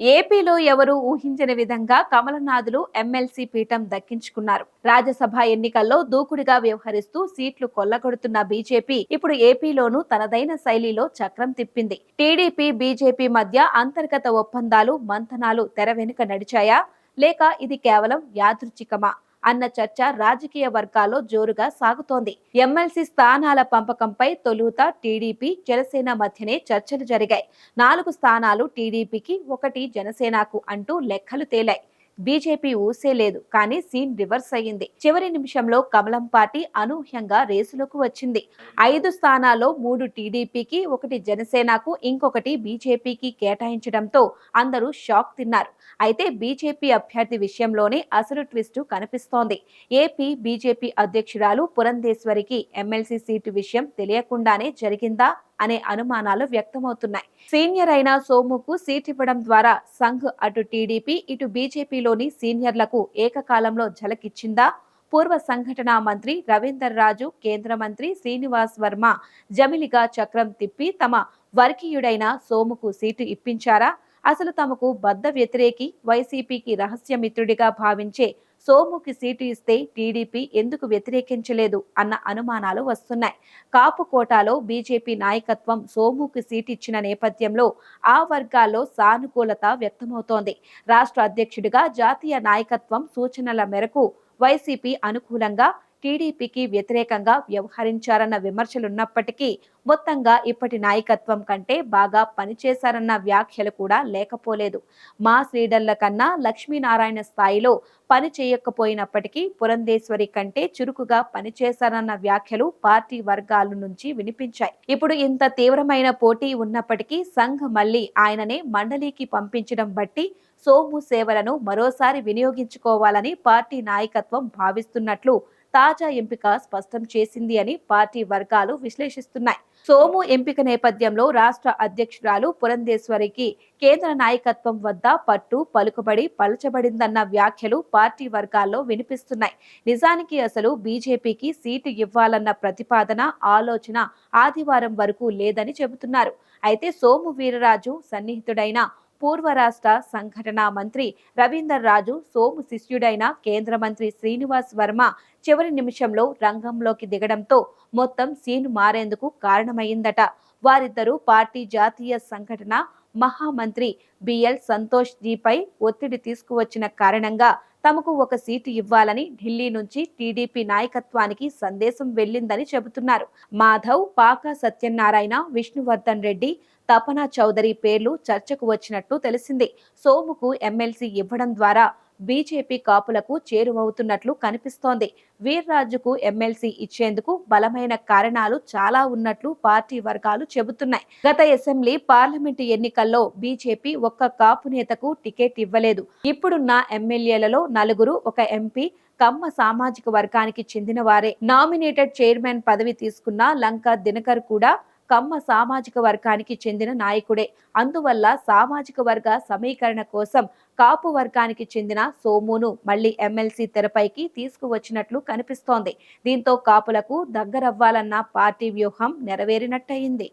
ఏపీలో ఎవరు ఊహించని విధంగా కమలనాథులు ఎమ్మెల్సీ పీఠం దక్కించుకున్నారు. రాజ్యసభ ఎన్నికల్లో దూకుడుగా వ్యవహరిస్తూ సీట్లు కొల్లగొడుతున్న బీజేపీ ఇప్పుడు ఏపీలోనూ తనదైన శైలిలో చక్రం తిప్పింది. టీడీపీ బీజేపీ మధ్య అంతర్గత ఒప్పందాలు మంథనాలు తెర వెనుక నడిచాయా? లేక ఇది కేవలం యాదృచ్ఛికమా? అన్న చర్చ రాజకీయ వర్గాల్లో జోరుగా సాగుతోంది. ఎమ్మెల్సీ స్థానాల పంపకంపై తొలుత టీడీపీ జనసేన మధ్యనే చర్చలు జరిగాయి. నాలుగు స్థానాలు టీడీపీకి ఒకటి జనసేనకు అంటూ లెక్కలు తేలాయి. బీజేపీ ఊసే లేదు కానీ సీన్ రివర్స్ అయ్యింది. చివరి నిమిషంలో కమలం పార్టీ అనూహ్యంగా రేసులోకి వచ్చింది. ఐదు స్థానాల్లో మూడు టీడీపీకి ఒకటి జనసేనకు ఇంకొకటి బీజేపీకి కేటాయించడంతో అందరూ షాక్ తిన్నారు. అయితే బీజేపీ అభ్యర్థి విషయంలోనే అసలు ట్విస్ట్ కనిపిస్తోంది. ఏపీ బీజేపీ అధ్యక్షురాలు పురంధేశ్వరికి ఎమ్మెల్సీ సీటు విషయం తెలియకుండానే జరిగిందా? అనే అనుమానాలు వ్యక్తమవుతున్నాయి. సీనియర్ అయిన సోముకు సీట్ ఇవ్వడం ద్వారా సంఘ్ అటు టీడీపీ ఇటు బీజేపీలోని సీనియర్లకు ఏకకాలంలో ఝలకిచ్చిందా? పూర్వ సంఘటన మంత్రి రవీందర్ రాజు కేంద్ర మంత్రి శ్రీనివాస్ వర్మ జమిలిగా చక్రం తిప్పి తమ వర్గీయుడైన సోముకు సీటు ఇప్పించారా? అసలు తమకు బద్ద వ్యతిరేకి వైసీపీకి రహస్యమిత్రుడిగా భావించే సోముకి సీటు ఇస్తే టీడీపీ ఎందుకు వ్యతిరేకించలేదు అన్న అనుమానాలు వస్తున్నాయి. కాపు కోటాలో బీజేపీ నాయకత్వం సోముకి సీటు ఇచ్చిన నేపథ్యంలో ఆ వర్గాల్లో సానుకూలత వ్యక్తమవుతోంది. రాష్ట్ర అధ్యక్షుడిగా జాతీయ నాయకత్వం సూచనల మేరకు వైసీపీ అనుకూలంగా టీడీపీకి వ్యతిరేకంగా వ్యవహరించారన్న విమర్శలున్నప్పటికీ మొత్తంగా ఇప్పటి నాయకత్వం కంటే బాగా పనిచేశారన్న వ్యాఖ్యలు కూడా లేకపోలేదు. మాస్ లీడర్ల కన్నా లక్ష్మీనారాయణ స్థాయిలో పని చేయకపోయినప్పటికీ పురంధేశ్వరి కంటే చురుకుగా పనిచేశారన్న వ్యాఖ్యలు పార్టీ వర్గాల నుంచి వినిపించాయి. ఇప్పుడు ఇంత తీవ్రమైన పోటీ ఉన్నప్పటికీ సంఘ్ మళ్ళీ ఆయననే మండలికి పంపించడం బట్టి సోము సేవలను మరోసారి వినియోగించుకోవాలని పార్టీ నాయకత్వం భావిస్తున్నట్లు తాజా ఎంపిక స్పష్టం చేసింది అని పార్టీ వర్గాలు విశ్లేషిస్తున్నాయి. సోము ఎంపిక నేపథ్యంలో రాష్ట్ర అధ్యక్షురాలు పురంధేశ్వరికి కేంద్ర నాయకత్వం వద్ద పట్టు పలుకుబడి పలచబడిందన్న వ్యాఖ్యలు పార్టీ వర్గాల్లో వినిపిస్తున్నాయి. నిజానికి అసలు బీజేపీకి సీటు ఇవ్వాలన్న ప్రతిపాదన ఆలోచన ఆదివారం వరకు లేదని చెబుతున్నారు. అయితే సోము వీరరాజు సన్నిహితుడైన పూర్వ రాష్ట్ర సంఘటన మంత్రి రవీందర్ రాజు సోము శిష్యుడైన కేంద్ర మంత్రి శ్రీనివాస్ వర్మ చివరి నిమిషంలో రంగంలోకి దిగడంతో మొత్తం సీన్ మారేందుకు కారణమైందట. వారిద్దరూ పార్టీ జాతీయ సంఘటన మహామంత్రి బిఎల్ సంతోష్ జీపై ఒత్తిడి తీసుకువచ్చిన కారణంగా తమకు ఒక సీటు ఇవ్వాలని ఢిల్లీ నుంచి టీడీపీ నాయకత్వానికి సందేశం వెళ్ళిందని చెబుతున్నారు. మాధవ్ పాక సత్యనారాయణ విష్ణువర్ధన్ రెడ్డి తపనా చౌదరి పేర్లు చర్చకు వచ్చినట్టు తెలిసింది. సోముకు ఎమ్మెల్సీ ఇవ్వడం ద్వారా బీజేపీ కాపులకు చేరువవుతున్నట్లు కనిపిస్తోంది. వీర్రాజుకు ఎమ్మెల్సీ ఇచ్చేందుకు బలమైన కారణాలు చాలా ఉన్నట్లు పార్టీ వర్గాలు చెబుతున్నాయి. గత అసెంబ్లీ పార్లమెంటు ఎన్నికల్లో బీజేపీ ఒక్క కాపు నేతకు టికెట్ ఇవ్వలేదు. ఇప్పుడున్న ఎమ్మెల్యేలలో నలుగురు ఒక ఎంపీ కమ్మ సామాజిక వర్గానికి చెందిన వారే నామినేటెడ్ చైర్మన్ పదవి తీసుకున్న లంక దినకర్ కూడా కమ్మ సామాజిక వర్గానికి చెందిన నాయకుడే. అందువల్ల సామాజిక వర్గ సమీకరణ కోసం కాపు వర్గానికి చెందిన సోమును మళ్ళీ ఎమ్మెల్సీ తెరపైకి తీసుకువచ్చినట్లు కనిపిస్తోంది. దీంతో కాపులకు దగ్గరవ్వాలన్న పార్టీ వ్యూహం నెరవేరినట్టయింది.